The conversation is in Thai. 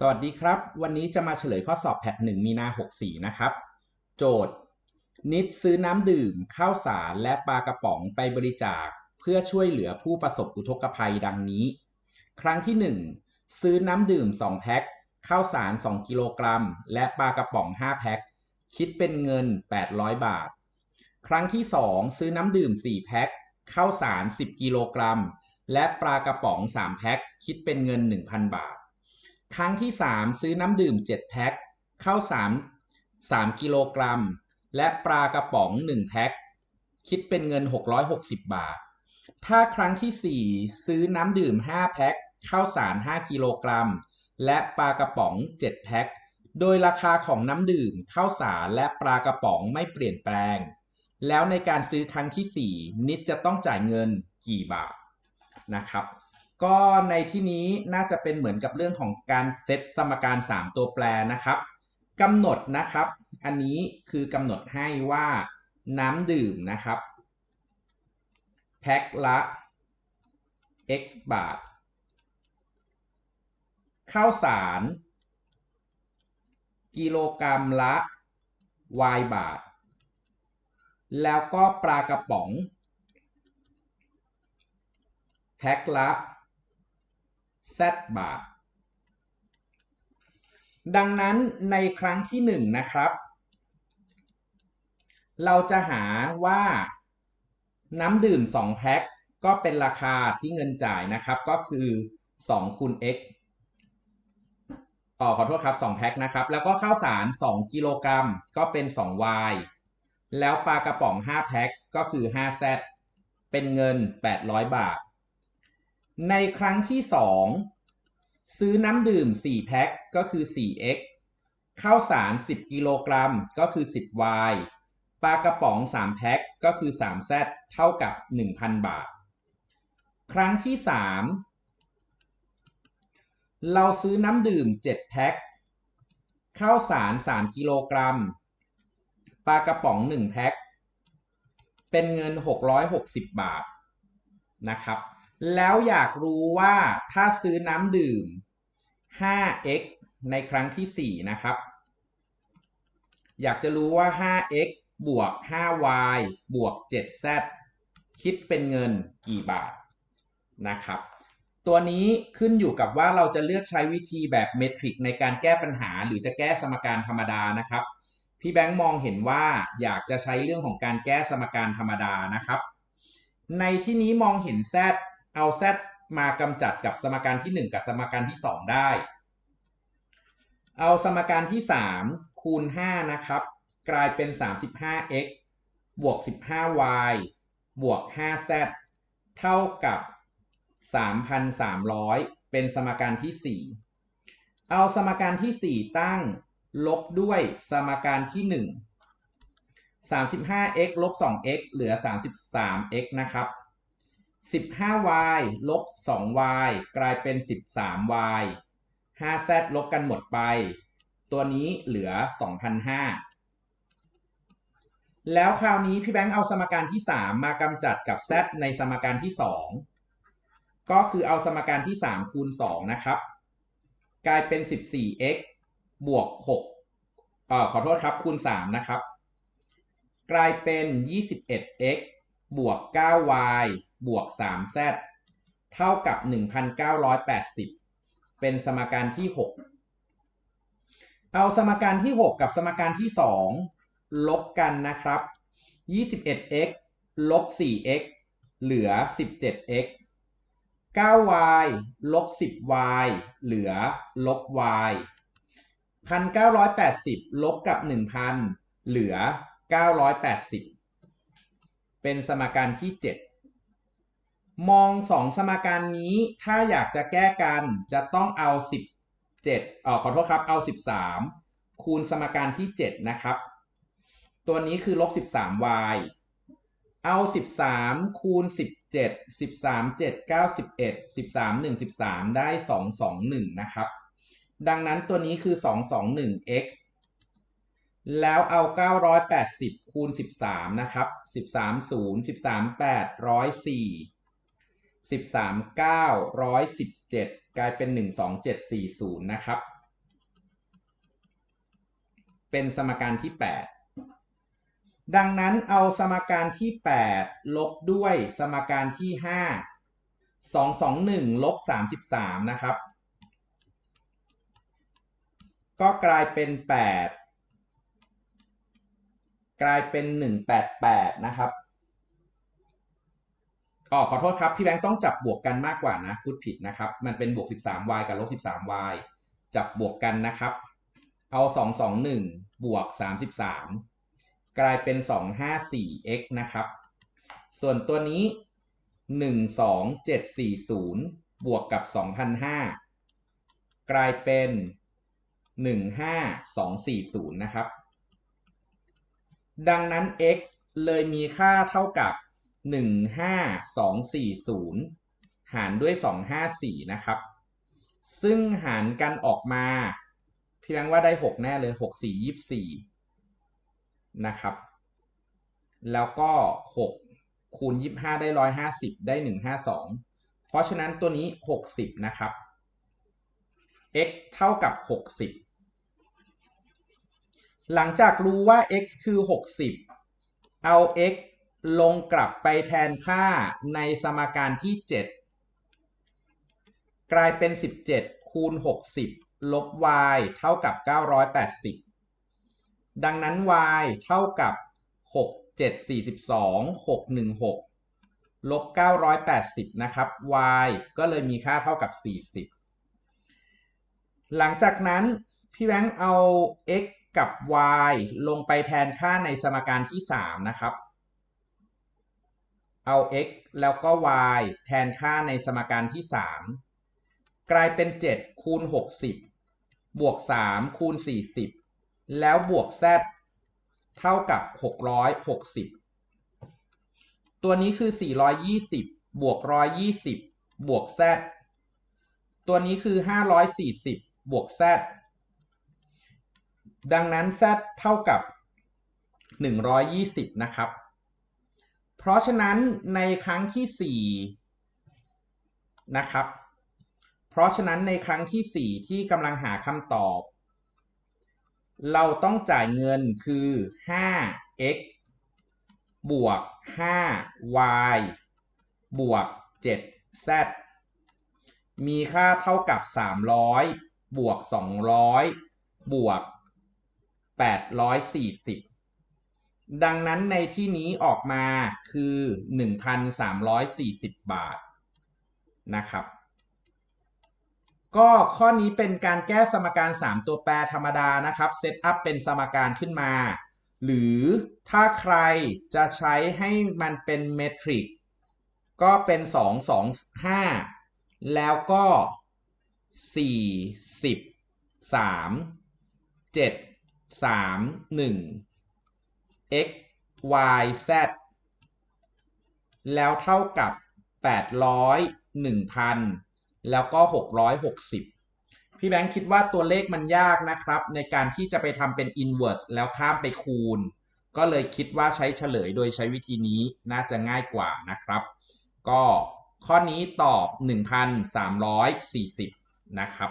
สวัสดีครับ วันนี้จะมาเฉลยข้อสอบแพท1มีนา 64 นะครับ โจทย์ นิดซื้อน้ำดื่ม ข้าวสารและปลากระป๋องไปบริจาค เพื่อช่วยเหลือผู้ประสบอุทกภัยดังนี้ ครั้งที่ 1 ซื้อน้ำดื่ม 2 แพ็คข้าวสาร 2 กิโลกรัม และปลากระป๋อง 5 แพ็คคิดเป็นเงิน 800 บาท ครั้งที่ 2 ซื้อน้ำดื่ม 4 แพ็คข้าวสาร 10 กิโลกรัม และปลากระป๋อง 3 แพ็คคิดเป็นเงิน 1,000 บาท ครั้งที่ 3 ซื้อน้ำดื่ม 7 แพ็คข้าวสาร3กิโลกรัม และปลากระป๋อง 1 แพ็คคิดเป็นเงิน 660 บาท ถ้าครั้งที่ 4 ซื้อน้ำดื่ม 5 แพ็คข้าวสาร 5 กิโลกรัม และปลากระป๋อง 7 แพ็คโดยราคาของน้ำดื่มข้าวสารและปลากระป๋องไม่เปลี่ยนแปลง แล้วในการซื้อครั้งที่ 4 นิดจะต้องจ่ายเงินกี่บาทนะครับ ก็ในที่นี้น่าจะเป็นเหมือนกับเรื่องของการเซตสมการ 3 ตัวแปรนะครับกำหนดนะครับ อันนี้คือกำหนดให้ว่าน้ำดื่มนะครับ แพ็คละ x บาท ข้าวสาร กิโลกรัมละ y บาท แล้วก็ปลากระป๋อง แพ็คละ z บาท ดังนั้นในครั้งที่หนึ่งนะครับ เราจะหาว่าน้ำดื่ม 2 แพ็คก็เป็นราคาที่เงินจ่ายนะครับ ก็คือ2คูณ x อ๋อขอโทษครับ 2 แพ็คนะครับ แล้วก็ข้าวสาร 2 กิโลกรัมก็เป็น 2y แล้วปลากระป๋อง 5 แพ็คก็คือ 5z เป็นเงิน 800 บาท ในครั้งที่ 2 ซื้อน้ำดื่ม 4 แพ็คก็คือ 4x ข้าวสาร 10 กิโลกรัมก็คือ 10y ปลากระป๋อง 3 แพ็คก็คือ 3z เท่ากับ 1,000 บาท ครั้งที่ 3 เราซื้อน้ำดื่ม 7 แพ็คข้าวสาร 3 กิโลกรัม ปลากระป๋อง 1 แพ็คเป็นเงิน 660 บาทนะครับ แล้วอยากรู้ว่าถ้าซื้อน้ำดื่ม 5x ในครั้งที่ 4 นะครับ อยากจะรู้ว่า 5x บวก 5y บวก 7z คิดเป็นเงินกี่บาทนะครับ ตัวนี้ขึ้นอยู่กับว่าเราจะเลือกใช้วิธีแบบเมทริกในการแก้ปัญหาหรือจะแก้สมการธรรมดานะครับ พี่แบงค์มองเห็นว่าอยากจะใช้เรื่องของการแก้สมการธรรมดานะครับ ในที่นี้มองเห็น z เอา z มากำจัดกับสมการที่ 1 กับสมการที่ 2 ได้ เอาสมการที่ 3 คูณ 5 นะครับ กลายเป็น 35x บวก 15y บวก 5z เท่ากับ 3,300 เป็นสมการที่ 4 เอาสมการที่ 4 ตั้งลบด้วยสมการที่ 1 35x ลบ 2x เหลือ 33x นะครับ 15y ลบ 2y กลายเป็น 13y 5z ลบกันหมดไป ตัวนี้เหลือ 2,500 แล้วคราวนี้พี่แบงค์เอาสมการที่ 3 มากำจัดกับ z ในสมการที่ 2 ก็คือเอาสมการที่ 3 คูณ 2 นะครับ กลายเป็น 14x บวก6เอ่อขอโทษครับคูณ 3 นะครับ กลายเป็น 21x บวก 9y บวก 3z เท่ากับ 1,980 เป็นสมการที่ 6 เอาสมการที่ 6 กับสมการที่ 2 ลบกันนะครับ 21x ลบ 4x เหลือ 17x 9y ลบ 10y เหลือ ลบ y 1,980 ลบกับ 1,000 เหลือ 980 เป็นสมการที่ 7 มอง 2 สมการนี้ถ้าอยากจะแก้กันจะต้องเอา 17เอ่อขอโทษครับเอา 13 คูณสมการที่ 7 นะครับ ตัวนี้คือลบ 13y เอา 13 คูณ 17 13 7 91 13 1 13 ได้ 221 นะครับ ดังนั้นตัวนี้คือ 221x แล้วเอา 980 คูณ 13 นะครับ 13 0 13 8 104 13 9 117 กลายเป็น 12740 นะครับ เป็นสมการที่ 8 ดังนั้นเอาสมการที่ 8 ลบด้วยสมการที่ 5 221 ลบ 33 นะครับ ก็กลายเป็น 8 กลายเป็น 188 นะครับอ๋อขอโทษครับ พี่แบงค์ต้องจับบวกกันมากกว่านะ พูดผิดนะครับ มันเป็นบวก 13y กับลบ 13y จับบวกกันนะครับ เอา 221 บวก 33 กลายเป็น 254x นะครับ ส่วนตัวนี้ 12740 บวกกับ 2,005 กลายเป็น 15240 นะครับ ดังนั้น x เลยมีค่าเท่ากับ 15240 หารด้วย 254 นะครับ ซึ่งหารกันออกมา พี่แบงค์ว่าได้ 6 แน่เลย 6 4 24 นะครับ แล้วก็ 6 คูณ 25 ได้ 150 ได้ 152 เพราะฉะนั้นตัวนี้ 60 นะครับ x เท่ากับ 60 หลังจากรู้ว่า x คือ 60 เอา x ลงกลับไปแทนค่าในสมการที่ 7 กลายเป็น 17 คูณ 60 ลบ y เท่ากับ 980 ดังนั้น y เท่ากับ 6 7 42 616 ลบ 980 นะครับ y ก็เลยมีค่าเท่ากับ 40 หลังจากนั้น พี่แบงค์เอา x กับ y ลงไปแทนค่าในสมการที่ 3 นะครับ เอา x แล้วก็ y แทนค่าในสมการที่ 3 กลายเป็น 7 คูณ 60 บวก 3 คูณ 40 แล้วบวก z เท่ากับ 660 ตัวนี้คือ 420 บวก 120 บวก z ตัวนี้คือ 540 บวก z ดังนั้น z เท่ากับ 120 นะครับ เพราะฉะนั้นในครั้งที่ 4 นะครับ เพราะฉะนั้นในครั้งที่ 4 ที่กำลังหาคำตอบ เราต้องจ่ายเงินคือ 5x บวก 5y บวก 7z มีค่าเท่ากับ 300 บวก 200 บวก 840 ดังนั้นในที่นี้ออกมาคือ 1,340 บาทนะครับ ก็ข้อนี้เป็นการแก้สมการ 3 ตัวแปรธรรมดานะครับ เซตอัพเป็นสมการขึ้นมา หรือถ้าใครจะใช้ให้มันเป็นเมทริกก็เป็น 2 2 5 แล้วก็ 4 10 3 7 3 1 x y z แล้วเท่ากับ800 1,000แล้วก็660พี่แบงค์คิดว่าตัวเลขมันยากนะครับ ในการที่จะไปทำเป็น inverse แล้วข้ามไปคูณ ก็เลยคิดว่าใช้เฉลยโดยใช้วิธีนี้น่าจะง่ายกว่านะครับ ก็ข้อนี้ตอบ 1,340 นะครับ